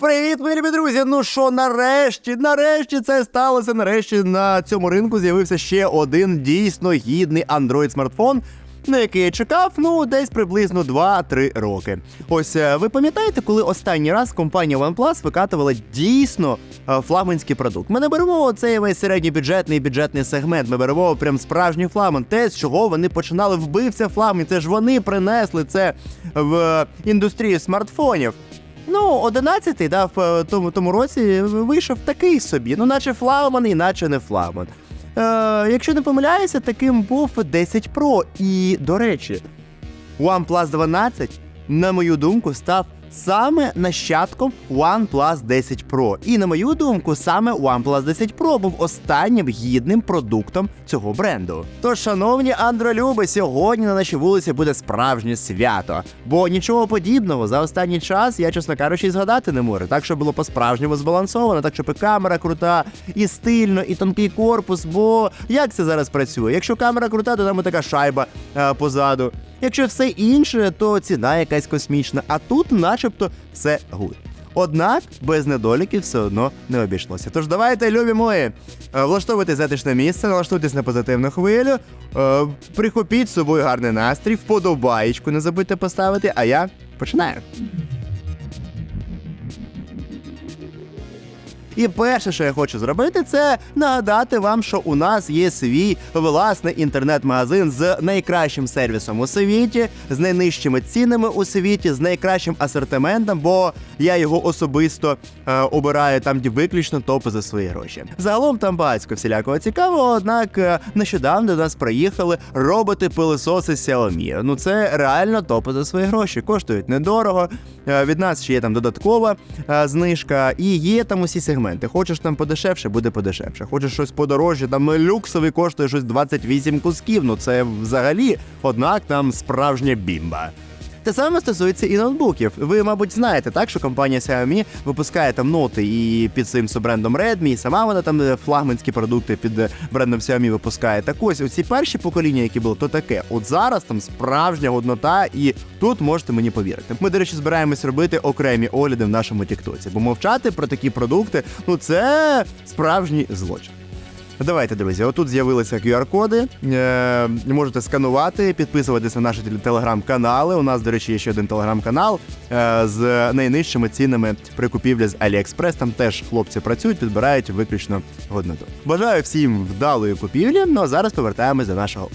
Привіт, мої любі друзі! Ну що, нарешті, нарешті це сталося. Нарешті на цьому ринку з'явився ще один дійсно гідний Android смартфон. На який я чекав, ну, десь приблизно 2-3 роки. Ось е, ви пам'ятаєте, коли останній раз компанія OnePlus викатувала дійсно е, флагманський продукт? Ми не беремо цей весь середньобюджетний бюджетний сегмент. Ми беремо прям справжній флагман. Те, з чого вони починали вбивця флагман. Це ж вони принесли це в індустрію смартфонів. Ну, 11-й, да, в е, тому, тому році вийшов такий собі, ну, наче флагман, і наче не флагман. Е, якщо не помиляюся, таким був 10 Pro. І, до речі, OnePlus 12, на мою думку, став саме нащадком OnePlus 10 Pro. І на мою думку, саме OnePlus 10 Pro був останнім гідним продуктом цього бренду. Тож, шановні андролюби, сьогодні на нашій вулиці буде справжнє свято. Бо нічого подібного за останній час я, чесно кажучи, і згадати не можу. Так що було по-справжньому збалансовано, так щоб і камера крута, і стильно, і тонкий корпус. Бо як це зараз працює? Якщо камера крута, то там така шайба е, позаду. Якщо все інше, то ціна якась космічна, а тут, начебто, все гуд. Однак без недоліків все одно не обійшлося. Тож давайте, любі мої, е, влаштовуйте затишне місце, налаштуйтесь на позитивну хвилю, е, прихопіть з собою гарний настрій, вподобаєчку не забудьте поставити, а я починаю. І перше, що я хочу зробити, це нагадати вам, що у нас є свій власний інтернет-магазин з найкращим сервісом у світі, з найнижчими цінами у світі, з найкращим асортиментом, бо я його особисто е, обираю там, виключно топи за свої гроші. Загалом там багатько всілякого цікавого, однак е, нещодавно до нас приїхали роботи пилисоси Xiaomi. Ну це реально топи за свої гроші. Коштують недорого. Е, від нас ще є там додаткова е, знижка, і є там усі сегменти. Хочеш там подешевше, буде подешевше. Хочеш щось подорожче, там люксовий коштує щось 28 кусків. Ну це взагалі, однак там справжня бімба. Те саме стосується і ноутбуків. Ви, мабуть, знаєте, так, що компанія Xiaomi випускає там ноти і під цим субрендом Redmi, і сама вона там е, флагманські продукти під е, брендом Xiaomi випускає. Так ось оці перші покоління, які були, то таке. От зараз там справжня годнота, і тут можете мені повірити. Ми, до речі, збираємось робити окремі огляди в нашому Тіктоці, бо мовчати про такі продукти, ну це справжній злочин. Давайте, друзі, отут з'явилися QR-коди. Е, можете сканувати, підписуватися на наші телеграм-канали. У нас, до речі, є ще один телеграм-канал е, з найнижчими цінами при купівлі з AliExpress. Там теж хлопці працюють, підбирають виключно годноту. Бажаю всім вдалої купівлі. Ну а зараз повертаємось до нашого.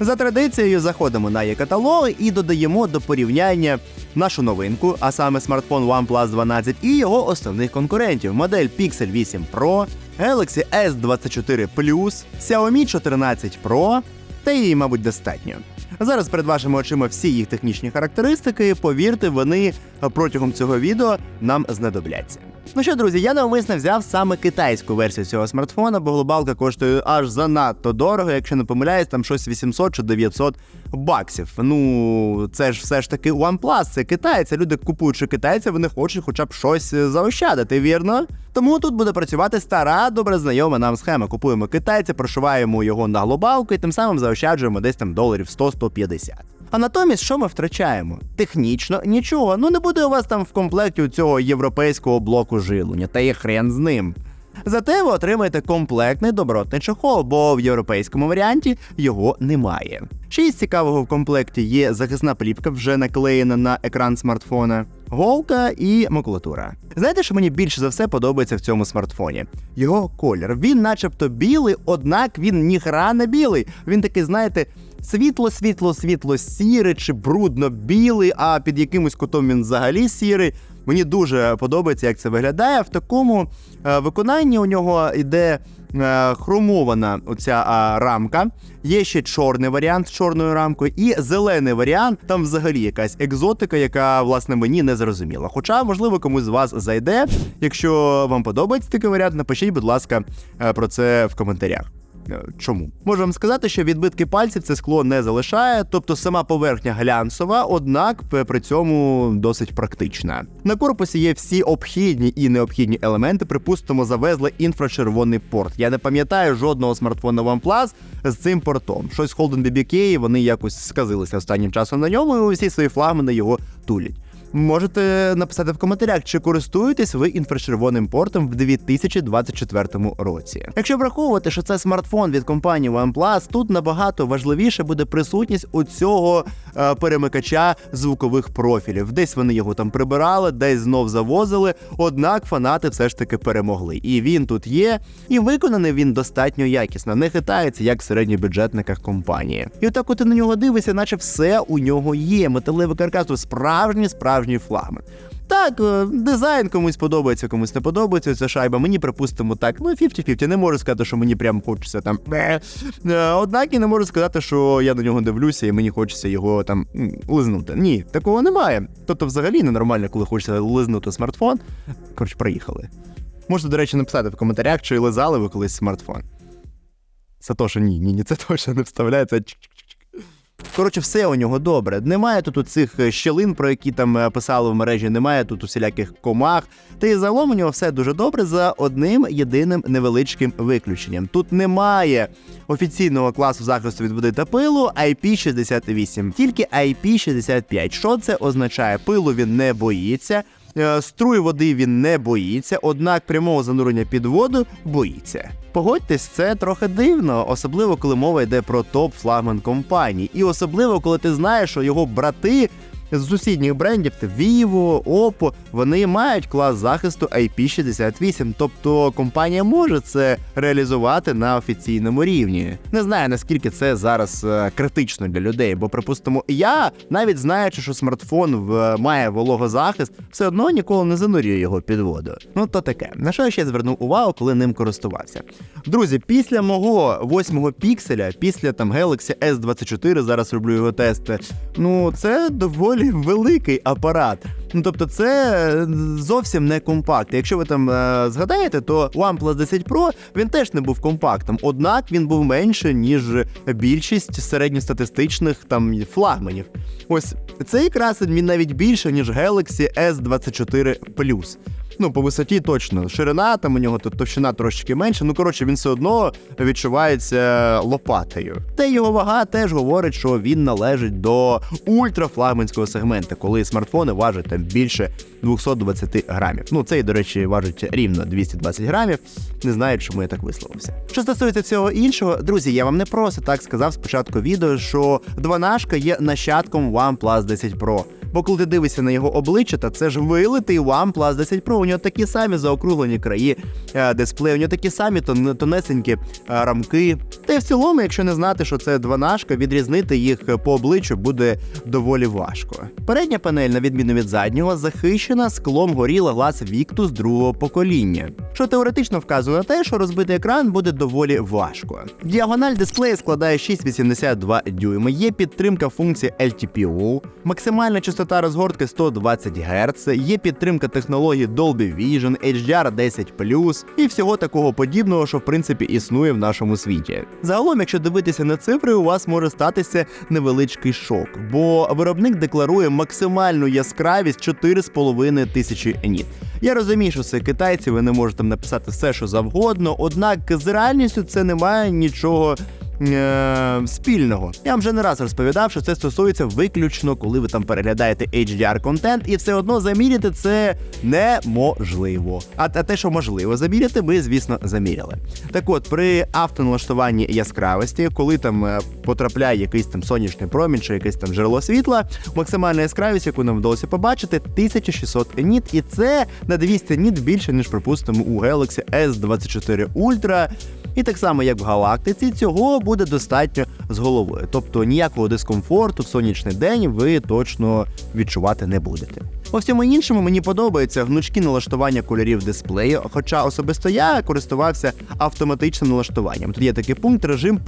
За традицією заходимо на є-каталог і додаємо до порівняння нашу новинку, а саме смартфон OnePlus 12 і його основних конкурентів: модель Pixel 8 Pro, Galaxy S24 Plus, Xiaomi 14 Pro, та її, мабуть, достатньо. Зараз перед вашими очима всі їх технічні характеристики. Повірте, вони протягом цього відео нам знадобляться. Ну що, друзі, я навмисно взяв саме китайську версію цього смартфона, бо глобалка коштує аж занадто дорого, якщо не помиляюсь, там щось 800 чи 900 баксів. Ну, це ж все ж таки OnePlus, це Китай. Це люди купуючи китайця, вони хочуть хоча б щось е, заощадити, вірно? Тому тут буде працювати стара, добре знайома нам схема. Купуємо китайця, прошиваємо його на глобалку і тим самим заощаджуємо десь там доларів 100-150. А натомість, що ми втрачаємо? Технічно нічого. Ну не буде у вас там в комплекті у цього європейського блоку жилення, та є хрен з ним. Зате ви отримаєте комплектний добротний чохол, бо в європейському варіанті його немає. Ще із цікавого в комплекті є захисна плівка, вже наклеєна на екран смартфона, голка і макулатура. Знаєте, що мені більше за все подобається в цьому смартфоні? Його колір. Він, начебто, білий, однак він ніхра не білий. Він такий, знаєте, світло, світло, світло сірий чи брудно білий, а під якимось кутом він взагалі сірий. Мені дуже подобається, як це виглядає. В такому е, виконанні у нього йде е, хромована оця рамка. Є ще чорний варіант з чорною рамкою, і зелений варіант. Там взагалі якась екзотика, яка власне мені не зрозуміла. Хоча, можливо, комусь з вас зайде. Якщо вам подобається такий варіант, напишіть, будь ласка, е, про це в коментарях. Е, Чому? Можу вам сказати, що відбитки пальців це скло не залишає, тобто сама поверхня глянцева, однак при цьому досить практична. На корпусі є всі обхідні і необхідні елементи. Припустимо, завезли інфрачервоний порт. Я не пам'ятаю жодного смартфона OnePlus з цим портом. Щось Holden BBK, вони якось сказилися останнім часом на ньому, і усі свої флагмани його тулять. Можете написати в коментарях, чи користуєтесь ви інфрачервоним портом в 2024 році. Якщо враховувати, що це смартфон від компанії OnePlus, тут набагато важливіше буде присутність у цього е, перемикача звукових профілів. Десь вони його там прибирали, десь знов завозили. Однак фанати все ж таки перемогли. І він тут є, і виконаний він достатньо якісно, не хитається як в середньобюджетниках компанії. І отак, от ти на нього дивишся, наче все у нього є. Металевий каркас, тут справжній справжній флагман. Так, е, дизайн комусь подобається, комусь не подобається ця шайба. Мені припустимо так. Ну 50-50. Не можу сказати, що мені прям хочеться там. Е, Однак і не можу сказати, що я на нього дивлюся і мені хочеться його там лизнути. Ні, такого немає. Тобто, взагалі ненормально, коли хочеться лизнути смартфон. Коротше, проїхали. Можете, до речі, написати в коментарях, чи лизали ви колись смартфон. Що ні, ні, ні, це точно не вставляється. Коротше, все у нього добре. Немає тут цих щілин, про які там е, писали в мережі, немає тут усіляких комах. Та і загалом у нього все дуже добре за одним єдиним невеличким виключенням. Тут немає офіційного класу захисту від води та пилу IP68, тільки IP65. Що це означає? Пилу він не боїться. Е, Струй води він не боїться, однак прямого занурення під воду боїться. Погодьтесь, це трохи дивно, особливо коли мова йде про топ флагман компаній, і особливо коли ти знаєш, що його брати з сусідніх брендів Vivo, Oppo, вони мають клас захисту IP68, тобто компанія може це реалізувати на офіційному рівні. Не знаю наскільки це зараз е, критично для людей, бо припустимо, я навіть знаючи, що смартфон має вологозахист, все одно ніколи не занурюю його під воду. Ну то таке. На що я ще звернув увагу, коли ним користувався. Друзі, після мого восьмого пікселя, після там Galaxy S24, зараз роблю його тести. Ну це доволі великий апарат. Ну тобто, це зовсім не компакт. Якщо ви там е, згадаєте, то OnePlus 10 Pro він теж не був компактом, однак він був менше, ніж більшість середньостатистичних там флагманів. Ось цей красень він навіть більше, ніж Galaxy S24 Plus. Ну, по висоті точно. Ширина там у нього тут товщина трошки менше. Ну, коротше, він все одно відчувається лопатою. Та його вага теж говорить, що він належить до ультрафлагманського сегменту, коли смартфони важать там більше 220 грамів. Ну, цей, до речі, важить рівно 220 грамів. Не знаю, чому я так висловився. Що стосується цього іншого, друзі, я вам не просто так сказав спочатку відео, що 12 є нащадком OnePlus 10 Pro. Бо коли ти дивишся на його обличчя, та це ж вилитий OnePlus 10 Pro. У нього такі самі заокруглені краї е, дисплею, у нього такі самі тон- тонесенькі е, рамки. Та й в цілому, якщо не знати, що це 12, відрізнити їх по обличчю буде доволі важко. Передня панель, на відміну від заднього, захищена склом Gorilla Glass Victus другого покоління, що теоретично вказує на те, що розбитий екран буде доволі важко. Діагональ дисплею складає 6,82 дюйми. Є підтримка функції LTPO, максимальна частота розгортки 120 Гц, є підтримка технології Dolby Vision, HDR10+, і всього такого подібного, що в принципі існує в нашому світі. Загалом, якщо дивитися на цифри, у вас може статися невеличкий шок, бо виробник декларує максимальну яскравість 4,5 тисячі ніт. Я розумію, що це китайці, ви не можете написати все, що завгодно, однак з реальністю це не має нічого. Е, спільного. Я вам вже не раз розповідав, що це стосується виключно, коли ви там переглядаєте HDR контент, і все одно заміряти це неможливо. А, те, що можливо заміряти, ми, звісно, заміряли. Так от, при автоналаштуванні яскравості, коли там е, потрапляє якийсь там сонячний промінь чи якесь там джерело світла, максимальна яскравість, яку нам вдалося побачити, 1600 ніт, і це на 200 ніт більше, ніж припустимо у Galaxy S24 Ultra. І так само, як в галактиці, цього буде достатньо з головою. Тобто ніякого дискомфорту в сонячний день ви точно відчувати не будете. По всьому іншому мені подобаються гнучкі налаштування кольорів дисплею, хоча особисто я користувався автоматичним налаштуванням. Тут є такий пункт режим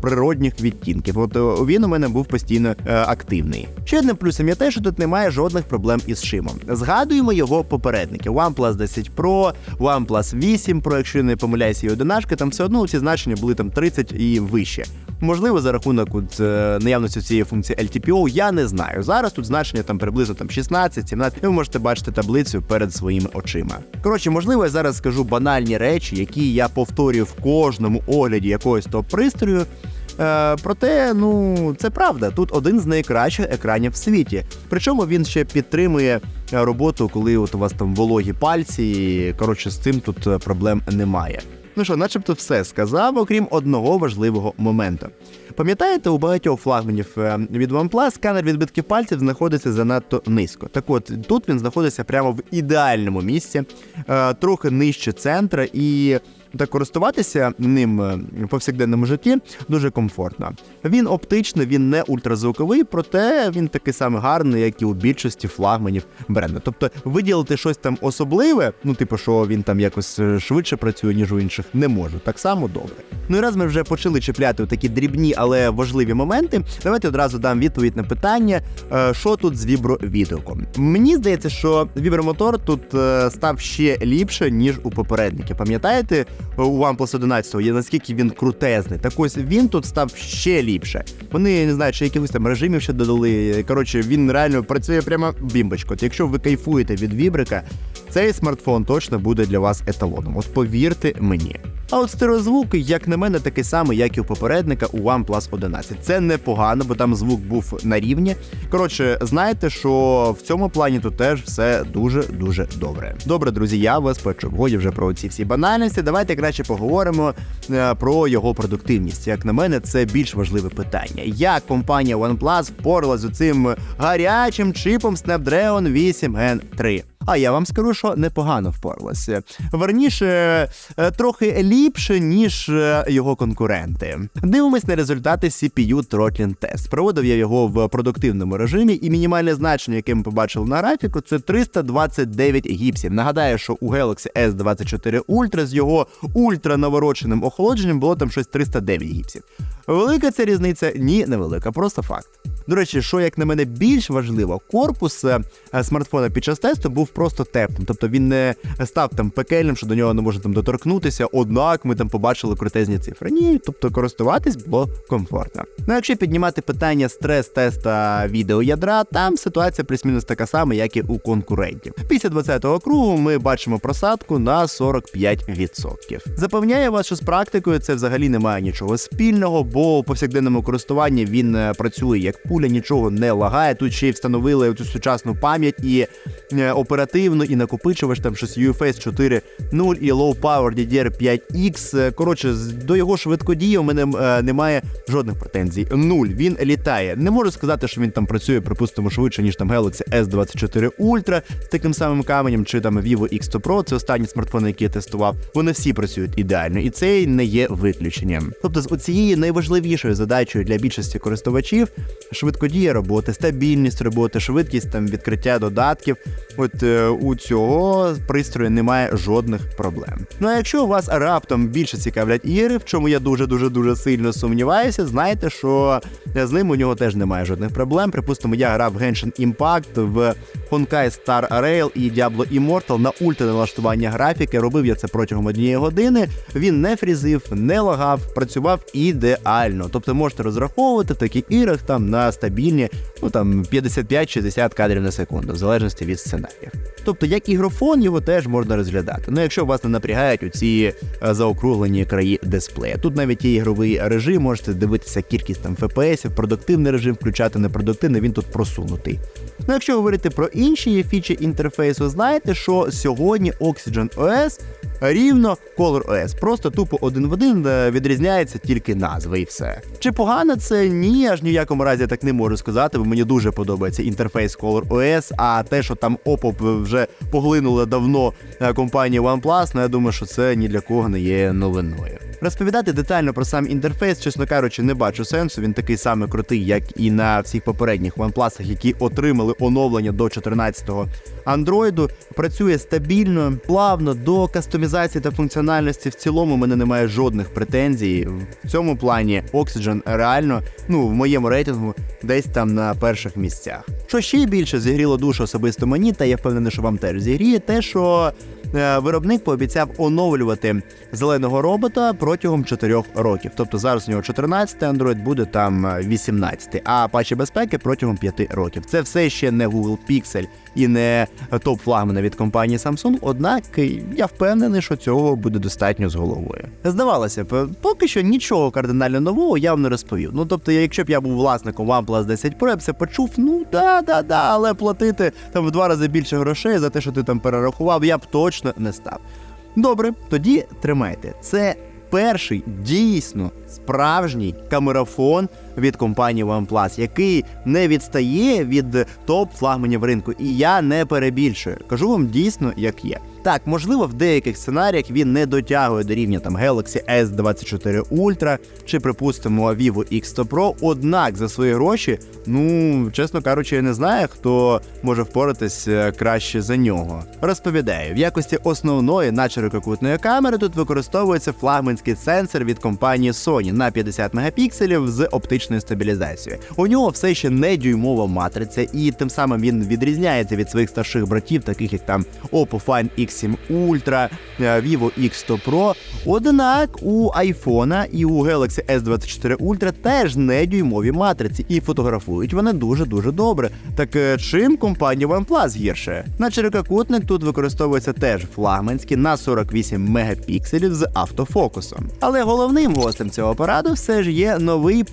природних відтінків. От е, він у мене був постійно е, активний. Ще одним плюсом є те, що тут немає жодних проблем із шимом. Згадуємо його попередники: OnePlus 10 Pro, OnePlus 8 Pro, якщо не помиляюся, і 11, там все одно ці значення були там 30 і вище. Можливо, за рахунок от, е, наявності цієї функції LTPO, я не знаю. Зараз тут значення там приблизно там 16, 17, і ви можете бачити таблицю перед своїми очима. Коротше, можливо, я зараз скажу банальні речі, які я повторюю в кожному огляді якогось топ-пристрою. Е, проте, ну це правда. Тут один з найкращих екранів в світі. Причому він ще підтримує е, роботу, коли от у вас там вологі пальці. І, коротше, з цим тут е, проблем немає. Ну що, начебто все сказав, окрім одного важливого моменту. Пам'ятаєте, у багатьох флагманів е, від OnePlus сканер відбитків пальців знаходиться занадто низько. Так от тут він знаходиться прямо в ідеальному місці, е, трохи нижче центра, і так користуватися ним е, в повсякденному житті дуже комфортно. Він оптичний, він не ультразвуковий, проте він такий самий гарний, як і у більшості флагманів бренду. Тобто виділити щось там особливе, ну типу, що він там якось е, швидше працює, ніж у інших, не можу. Так само добре. Ну і раз ми вже почали чіпляти такі дрібні, але важливі моменти. Давайте одразу дам відповідь на питання, е, що тут з вібровідгуком. Мені здається, що вібромотор тут став ще ліпше, ніж у попередників. Пам'ятаєте, у OnePlus 11 є наскільки він крутезний. Так ось він тут став ще ліпше. Вони я не знаю, чи якихось там режимів ще додали. Коротше, він реально працює прямо бімбочко. Якщо ви кайфуєте від вібрика, цей смартфон точно буде для вас еталоном. От повірте мені. А от стереозвук, як на мене, такий самий, як і у попередника у OnePlus 11. Це непогано, бо там звук був на рівні. Коротше, знаєте, що в цьому плані тут теж все дуже дуже добре. Добре, друзі, я вас почув. Годі вже про ці всі банальності. Давайте краще поговоримо е, про його продуктивність. Як на мене, це більш важливе питання. Як компанія OnePlus впоралась з цим гарячим чипом Snapdragon 8 Gen 3? А я вам скажу, що непогано впоралася. Верніше, е, трохи ліпше, ніж е, його конкуренти. Дивимось на результати CPU Throttling Test. Проводив я його в продуктивному режимі, і мінімальне значення, яке ми побачили на графіку, це 329 гіпсів. Нагадаю, що у Galaxy S24 Ultra з його ультра навороченим охолодженням було там щось 309 гіпсів. Велика ця різниця? Ні, невелика, просто факт. До речі, що як на мене більш важливо, корпус е, смартфона під час тесту був просто теплим, тобто він не став там пекельним, що до нього не можна там доторкнутися. Однак ми там побачили крутезні цифри. Ні, тобто користуватись було комфортно. Ну якщо піднімати питання стрес-теста відеоядра, там ситуація плюс-мінус така сама, як і у конкурентів. Після 20-го кругу ми бачимо просадку на 45%. Запевняю вас, що з практикою це взагалі не має нічого спільного, бо у повсякденному користуванні він е, працює як пуля, нічого не лагає. Тут ще й встановили цю сучасну пам'ять і оперативно, і накопичувач там щось UFS 4.0 і Low Power DDR5X. Е, Коротше, до його швидкодії у мене е, немає жодних претензій. Нуль. Він літає. Не можу сказати, що він там працює, припустимо, швидше, ніж там Galaxy S24 Ultra з таким самим каменем, чи там Vivo X100 Pro, це останні смартфони, які я тестував. Вони всі працюють ідеально, і цей не є виключенням. Тобто, з оцією найважливішою задачею для більшості користувачів швидкодія роботи, стабільність роботи, швидкість там відкриття додатків. От е, у цього пристрою немає жодних проблем. Ну а якщо вас раптом більше цікавлять ігри, в чому я дуже дуже дуже сильно сумніваюся, знайте, що з ним у нього теж немає жодних проблем. Припустимо, я грав в Genshin Impact, в Honkai Star Rail і Diablo Immortal на ультра налаштування графіки. Робив я це протягом однієї години. Він не фрізив, не лагав, працював ідеально. Тобто можете розраховувати в таких іграх там на стабільні, ну там 55-60 кадрів на секунду, в залежності від сценаріїв. Тобто, як ігрофон, його теж можна розглядати. Ну, якщо вас не напрягають у ці е, заокруглені краї дисплея. Тут навіть є ігровий режим, можете дивитися кількість там FPS, продуктивний режим включати, непродуктивний, він тут просунутий. Ну, якщо говорити про інші є фічі інтерфейсу, знаєте, що сьогодні Oxygen OS рівно Color OS. Просто тупо один в один е, відрізняється тільки назва і все. Чи погано це? Ні, аж ні в якому разі я так не можу сказати, бо мені дуже подобається інтерфейс Color OS, а те, що там OPPO вже поглинула давно е, компанія OnePlus, ну я думаю, що це ні для кого не є новиною. Розповідати детально про сам інтерфейс, чесно кажучи, не бачу сенсу. Він такий самий крутий, як і на всіх попередніх OnePlus, які отримали оновлення до 14-го Android. Працює стабільно, плавно до кастомізації та функціональності. В цілому у мене немає жодних претензій. В цьому плані Oxygen реально, ну в моєму рейтингу, десь там на перших місцях. Що ще більше зігріло душу особисто мені, та я впевнений, що вам теж зігріє, те, що виробник пообіцяв оновлювати зеленого робота протягом 4 років. Тобто зараз у нього 14 Android буде там е, 18, а патчі безпеки протягом 5 років. Це все ще не Google Pixel і не топ флагмана від компанії Samsung. Однак я впевнений, що цього буде достатньо з головою. Здавалося б, поки що нічого кардинально нового я вам не розповів. Ну тобто, якщо б я був власником OnePlus 10 Pro, я б це почув, ну да, да, да, але платити там в два рази більше грошей за те, що ти там перерахував, я б точно не став. Добре, тоді тримайте. Це перший дійсно справжній камерафон від компанії OnePlus, який не відстає від топ флагманів ринку. І я не перебільшую. Кажу вам дійсно, як є. Так, можливо, в деяких сценаріях він не дотягує до рівня там Galaxy S24 Ultra чи, припустимо, Vivo X100 Pro. Однак за свої гроші, ну чесно кажучи, я не знаю, хто може впоратись е, краще за нього. Розповідаю, в якості основної начерококутної камери тут використовується флагманський сенсор від компанії Sony на 50 мегапікселів з оптичною стабілізацією. У нього все ще не дюймова матриця, і тим самим він відрізняється від своїх старших братів, таких як там Oppo Find X7 Ultra, е, Vivo X100 Pro. Однак у iPhone і у Galaxy S24 Ultra теж не дюймові матриці, і фотографують вони дуже-дуже добре. Так е, чим компанія OnePlus гірше? На ширококутник тут використовується теж флагманський на 48 мегапікселів з автофокусом. Але головним гостем цього апарату все ж є новий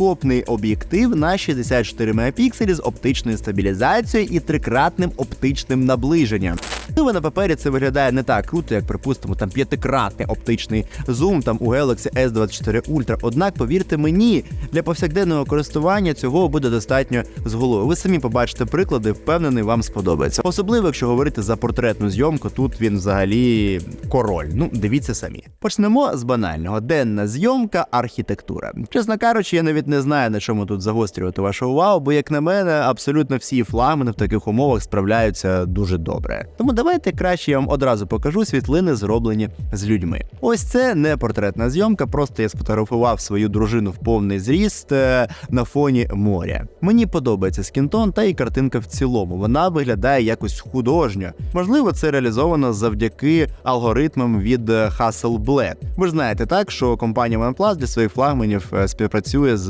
перископний об'єктив на 64 мегапікселі з оптичною стабілізацією і трикратним оптичним наближенням. Ну, на папері це виглядає не так круто, як припустимо, там п'ятикратний оптичний зум там у Galaxy S24 Ultra. Однак, повірте мені, для повсякденного користування цього буде достатньо з голови. Ви самі побачите приклади, впевнений, вам сподобається. Особливо, якщо говорити за портретну зйомку, тут він взагалі король. Ну, дивіться самі. Почнемо з банального: денна зйомка, архітектура. Чесно кажучи, я навіть не знаю на чому тут загострювати вашу увагу, бо як на мене, абсолютно всі флагмани в таких умовах справляються дуже добре. Тому давайте краще я вам одразу покажу світлини, зроблені з людьми. Ось це не портретна зйомка, просто я сфотографував свою дружину в повний зріст е, на фоні моря. Мені подобається скінтон та і картинка в цілому. Вона виглядає якось художньо. Можливо, це реалізовано завдяки алгоритмам від е, Hasselblad. Ви ж знаєте так, що компанія OnePlus для своїх флагманів е, співпрацює з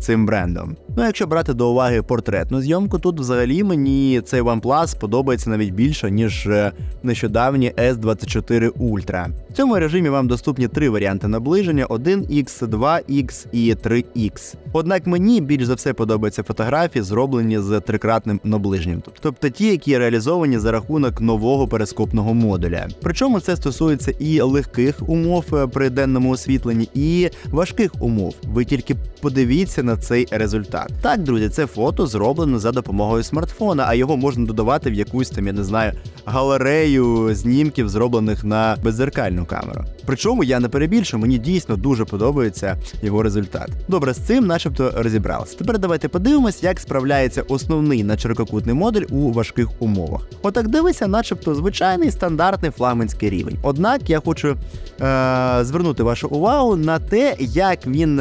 цим брендом. Ну, якщо брати до уваги портретну зйомку, тут взагалі мені цей OnePlus подобається навіть більше, ніж е, нещодавній S24 Ultra. В цьому режимі вам доступні три варіанти наближення: 1X, 2X і 3X. Однак мені більш за все подобаються фотографії, зроблені з трикратним наближенням, тобто ті, які реалізовані за рахунок нового перископного модуля. Причому це стосується і легких умов е, при денному освітленні, і важких умов. Ви тільки подивіться на цей результат. Так, друзі, це фото зроблено за допомогою смартфона, а його можна додавати в якусь там, я не знаю, галерею знімків, зроблених на беззеркальну камеру. Причому я не перебільшу, мені дійсно дуже подобається його результат. Добре, з цим, начебто, розібралися. Тепер давайте подивимось, як справляється основний начеркокутний модуль у важких умовах. Отак дивиться, начебто, звичайний стандартний флагманський рівень. Однак я хочу е- звернути вашу увагу на те, як він.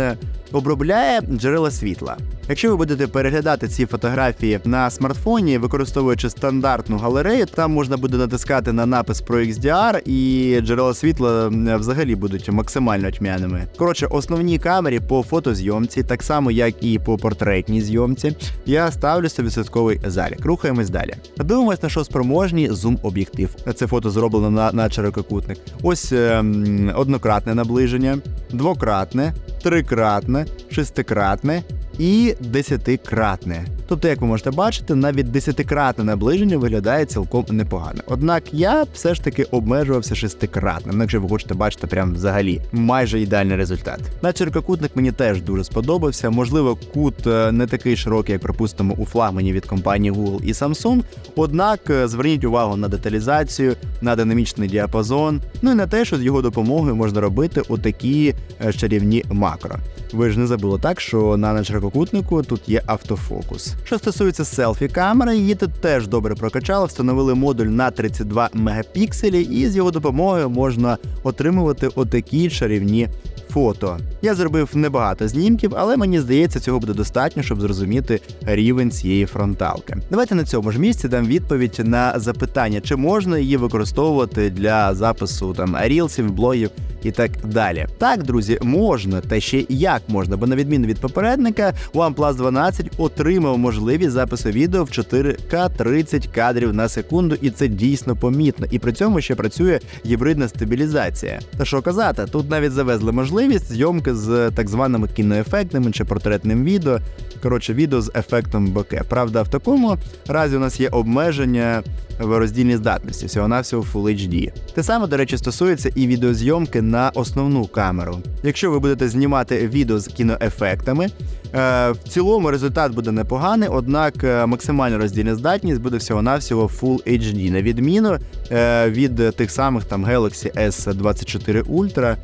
Е, Обробляє джерела світла. Якщо ви будете переглядати ці фотографії на смартфоні, використовуючи стандартну галерею, там можна буде натискати на напис про XDR, і джерела світла взагалі будуть максимально тьмяними. Коротше, основній камері по фотозйомці, так само як і по портретній зйомці, я ставлю 100% залік. Рухаємось далі. Дивимось на що спроможні зум-об'єктив. Це фото зроблено на, на ширококутник. Ось ем, однократне наближення, двократне, трикратне, шестикратне і десятикратне. Тобто, як ви можете бачити, навіть десятикратне наближення виглядає цілком непогано. Однак я все ж таки обмежувався шестикратним, якщо ви хочете бачити прям взагалі майже ідеальний результат. На черкокутник мені теж дуже сподобався. Можливо, кут е, не такий широкий, як припустимо, у флагмані від компанії Google і Samsung. Однак е, зверніть увагу на деталізацію, на динамічний діапазон, ну і на те, що з його допомогою можна робити отакі е, чарівні макро. Ви ж не забули так, що на ширококутнику тут є автофокус. Що стосується селфі камери, її тут теж добре прокачали, встановили модуль на 32 мегапікселі, і з його допомогою можна отримувати отакі чарівні фото. Я зробив небагато знімків, але мені здається, цього буде достатньо, щоб зрозуміти рівень цієї фронталки. Давайте на цьому ж місці дам відповідь на запитання, чи можна її використовувати для запису там рілсів, блогів і так далі. Так, друзі, можна, та ще як можна, бо на відміну від попередника, OnePlus 12 отримав можливість запису відео в 4К 30 кадрів на секунду, і це дійсно помітно. І при цьому ще працює гібридна стабілізація. Та що казати, тут навіть завезли можливість зйомки з так званими кіноефектними чи портретним відео. Коротше, відео з ефектом боке. Правда, в такому разі у нас є обмеження в роздільній здатності, всього навсього Full HD. Те саме, до речі, стосується і відеозйомки на основну камеру. Якщо ви будете знімати відео з кіноефектами, е, в цілому результат буде непоганий, однак е, максимальна роздільна здатність буде всього-навсього Full HD, на відміну е, від тих самих там Galaxy S24 Ultra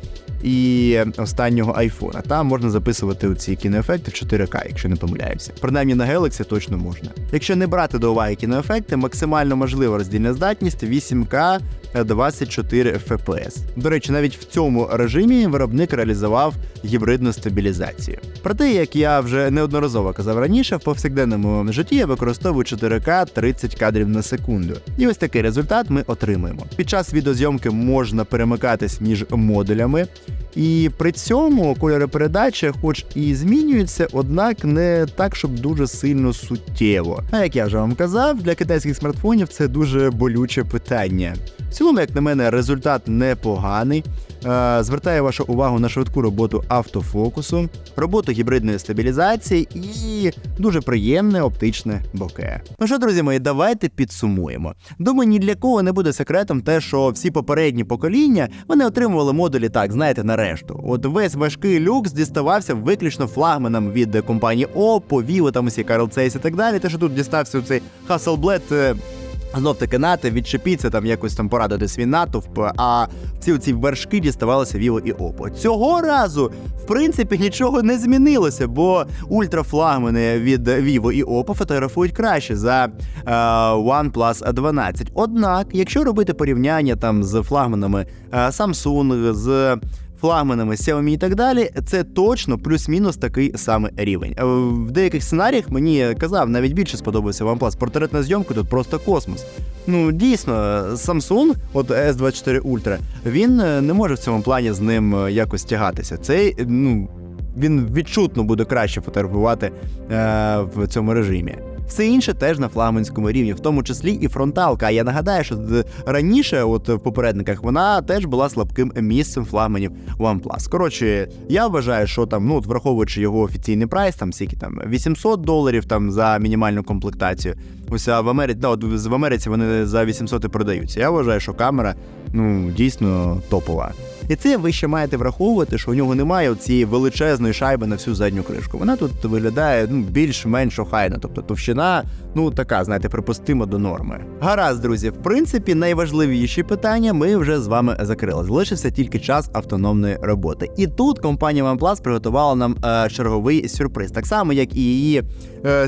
і останнього айфона. Там можна записувати ці кіноефекти в 4К, якщо не помиляюся. Принаймні на Galaxy точно можна. Якщо не брати до уваги кіноефекти, максимально можлива роздільна здатність 8К 24 FPS. До речі, навіть в цьому режимі виробник реалізував гібридну стабілізацію. Проте, як я вже неодноразово казав раніше, в повсякденному житті я використовую 4К 30 кадрів на секунду. І ось такий результат ми отримуємо. Під час відеозйомки можна перемикатись між модулями. І при цьому кольори передачі, хоч і змінюються, однак не так, щоб дуже сильно суттєво. А як я вже вам казав, для китайських смартфонів це дуже болюче питання. В цілому, як на мене, результат непоганий. Е, Звертаю вашу увагу на швидку роботу автофокусу, роботу гібридної стабілізації і дуже приємне оптичне боке. Ну що, друзі мої, давайте підсумуємо. Думаю, ні для кого не буде секретом те, що всі попередні покоління вони отримували модулі так, знаєте, на решту. От весь важкий люкс діставався виключно флагманам від компанії Oppo, Vivo, там усі Carl Zeiss і так далі. Те, що тут дістався цей Hasselblad, е, Знов таки нати, відчепіться там якось там порадити свій натовп, а ці ці вершки діставалися Vivo і Oppo. Цього разу, в принципі, нічого не змінилося, бо ультрафлагмани від Vivo і Oppo фотографують краще за е, OnePlus 12. Однак, якщо робити порівняння там з флагманами е, Samsung, з флагманами Xiaomi і так далі, це точно плюс-мінус такий самий рівень. Е, В деяких сценаріях мені казав, навіть більше сподобався OnePlus. Портретна зйомка тут просто космос. Ну дійсно, Samsung, от S24 Ultra, він е, не може в цьому плані з ним е, якось тягатися. Цей ну. Він відчутно буде краще фотографувати е, в цьому режимі. Все інше теж на флагманському рівні, в тому числі і фронталка. А я нагадаю, що раніше, от в попередниках, вона теж була слабким місцем флагманів OnePlus. Коротше, я вважаю, що там, ну от враховуючи його офіційний прайс, там скільки там 800 доларів там за мінімальну комплектацію. Ось в Америці, да, от в Америці вони за 800 і продаються. Я вважаю, що камера ну дійсно топова. І це ви ще маєте враховувати, що у нього немає цієї величезної шайби на всю задню кришку. Вона тут виглядає ну, більш-менш охайно, тобто товщина, ну така, знаєте, припустима до норми. Гаразд, друзі, в принципі, найважливіші питання ми вже з вами закрили. Залишився тільки час автономної роботи. І тут компанія OnePlus приготувала нам е, черговий сюрприз, так само як і її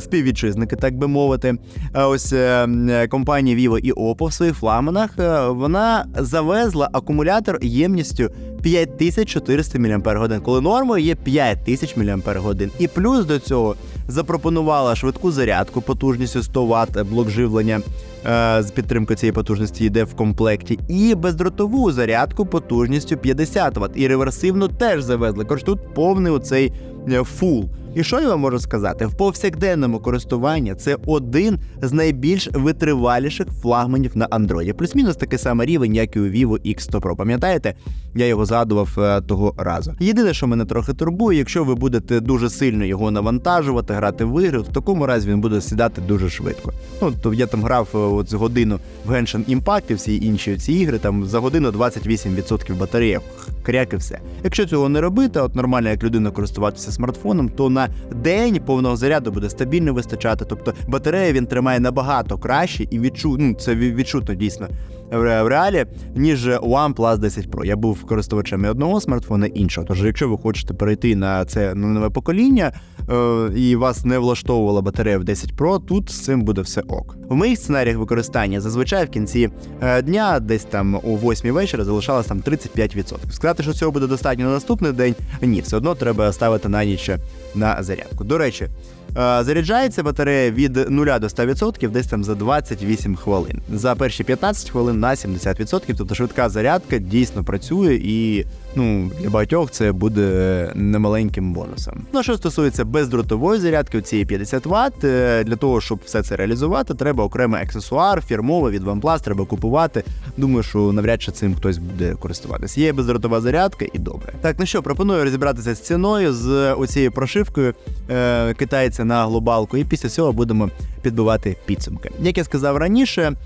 співвітчизники, так би мовити. Ось е, компанія Vivo і Oppo в своїх флагманах е, вона завезла акумулятор ємністю 5400 мАч, коли нормою є 5000 мАч. І плюс до цього запропонувала швидку зарядку потужністю 100 Вт блок живлення. е, З підтримкою цієї потужності йде в комплекті, і бездротову зарядку потужністю 50 Вт. І реверсивну теж завезли. Коротше, тут повний оцей е, фул. І що я вам можу сказати? В повсякденному користуванні це один з найбільш витриваліших флагманів на Android. Плюс-мінус такий самий рівень, як і у Vivo X100 Pro. Пам'ятаєте? Я його згадував е, того разу. Єдине, що мене трохи турбує, якщо ви будете дуже сильно його навантажувати, грати в ігри, в такому разі він буде сідати дуже швидко. Ну то я там грав е, от з годину в Genshin Impact і всі інші ці ігри, там за годину 28% батареї. Кряк і все. Якщо цього не робити, от нормально як людина користуватися смартфоном, то на день повного заряду буде стабільно вистачати. Тобто батарея він тримає набагато краще і відчу... ну, це ві- відчутно дійсно в ре- в реалі, ніж OnePlus 10 Pro. Я був користувачем і одного смартфона, і іншого. Тож, якщо ви хочете перейти на це на нове покоління е, і вас не влаштовувала батарея в 10 Pro, тут з цим буде все ок. В моїх сценаріях використання зазвичай в кінці е, дня, десь там о 8 вечора, залишалось там 35%. Сказати, що цього буде достатньо на наступний день, ні, все одно треба ставити на ніч на зарядку. До речі. Е, Заряджається батарея від 0 до 100% десь там за 28 хвилин. За перші 15 хвилин на 70%. Тобто швидка зарядка дійсно працює і ну для багатьох це буде немаленьким бонусом. Ну що стосується бездротової зарядки, цієї 50 Вт, е, для того, щоб все це реалізувати, треба окремий аксесуар, фірмовий від OnePlus, треба купувати. Думаю, що навряд чи цим хтось буде користуватися. Є бездротова зарядка і добре. Так, ну що, пропоную розібратися з ціною з оцією прошивкою е, китайця на глобалку, і після цього будемо підбивати підсумки. Як я сказав раніше, е,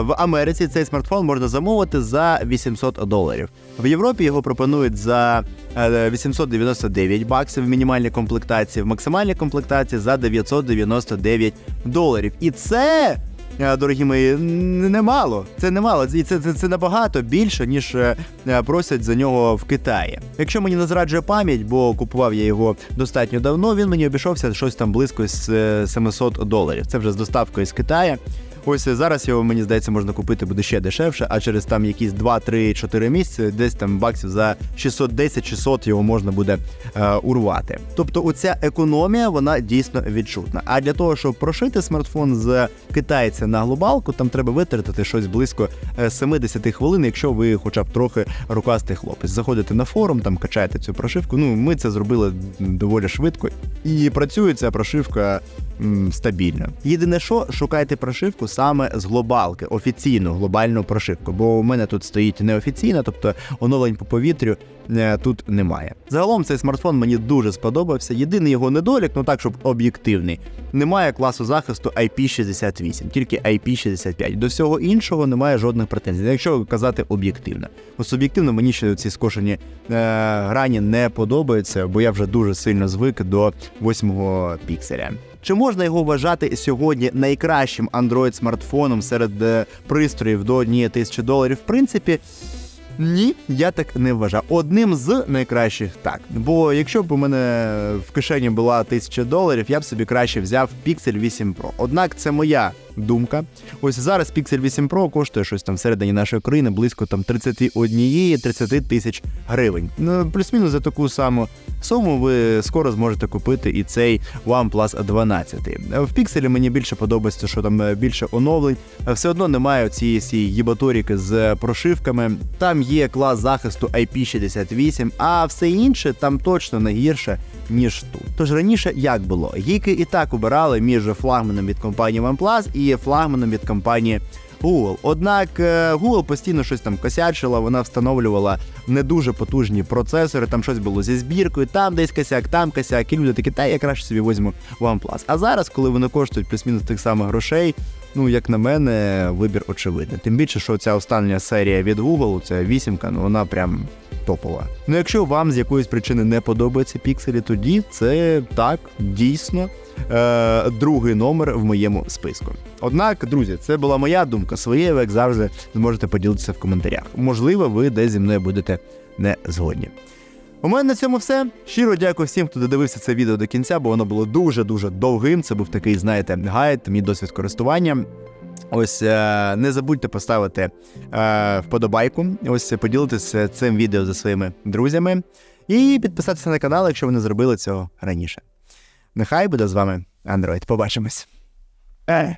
в Америці цей смартфон можна замовити за 800 доларів. В Європі його пропонують за е, 899 баксів в мінімальній комплектації, в максимальній комплектації за 999 доларів. І це. е, Дорогі мої, немало. Це немало. І це, це, це набагато більше, ніж е, е, просять за нього в Китаї. Якщо мені не зраджує пам'ять, бо купував я його достатньо давно, він мені обійшовся щось там близько з е, 700 доларів. Це вже з доставкою з Китаю. Ось е, зараз його, мені здається, можна купити буде ще дешевше, а через там якісь 2-3-4 місяці, десь там баксів за 610-600 його можна буде е, урвати. Тобто, оця економія вона дійсно відчутна. А для того, щоб прошити смартфон з китайця на глобалку, там треба витратити щось близько е, 70 хвилин, якщо ви хоча б трохи рукастий хлопець. Заходите на форум, там качаєте цю прошивку. Ну, ми це зробили доволі швидко, і працює ця прошивка м, стабільно. Єдине, що шукайте прошивку саме з глобалки, офіційну глобальну прошивку, бо у мене тут стоїть неофіційна, тобто оновлень по повітрю е, тут немає. Загалом цей смартфон мені дуже сподобався. Єдиний його недолік, ну так, щоб об'єктивний, немає класу захисту IP68, тільки IP65. До всього іншого немає жодних претензій. Якщо казати об'єктивно. Суб'єктивно мені ще ці скошені е, грані не подобаються, бо я вже дуже сильно звик до восьмого пікселя. Чи можна його вважати сьогодні найкращим Android смартфоном серед е, пристроїв до однієї тисячі доларів? В принципі, ні, я так не вважаю. Одним з найкращих так. Бо якщо б у мене в кишені була тисяча доларів, я б собі краще взяв Pixel 8 Pro. Однак це моя думка. Ось зараз Pixel 8 Pro коштує щось там всередині нашої країни близько там 31-30 тисяч гривень. Ну, плюс-мінус за таку саму суму ви скоро зможете купити і цей OnePlus 12. В Pixel мені більше подобається, що там е, більше оновлень. Е, Все одно немає цієї єбаторіки з прошивками. Там є клас захисту IP68, а все інше там точно не гірше, ніж тут. Тож раніше як було? Гіки і так обирали між флагманом від компанії OnePlus і флагманом від компанії Google. Однак е, Google постійно щось там косячила, вона встановлювала не дуже потужні процесори, там щось було зі збіркою, там десь косяк, там косяк, і люди такі, та я краще собі візьму OnePlus. А зараз, коли вони коштують плюс-мінус тих самих грошей, ну як на мене, вибір очевидний. Тим більше, що ця остання серія від Google, ця вісімка, ну вона прям топова. Ну якщо вам з якоїсь причини не подобаються пікселі, тоді це так дійсно е, другий номер в моєму списку. Однак, друзі, це була моя думка. Своє ви, як завжди, зможете поділитися в коментарях. Можливо, ви десь зі мною будете не згодні. У мене на цьому все. Щиро дякую всім, хто додивився це відео до кінця, бо воно було дуже-дуже довгим. Це був такий, знаєте, гайд, мій досвід користування. Ось е, не забудьте поставити е, вподобайку, ось поділитися цим відео зі своїми друзями і підписатися на канал, якщо ви не зробили цього раніше. Нехай буде з вами Android. Побачимось. Е.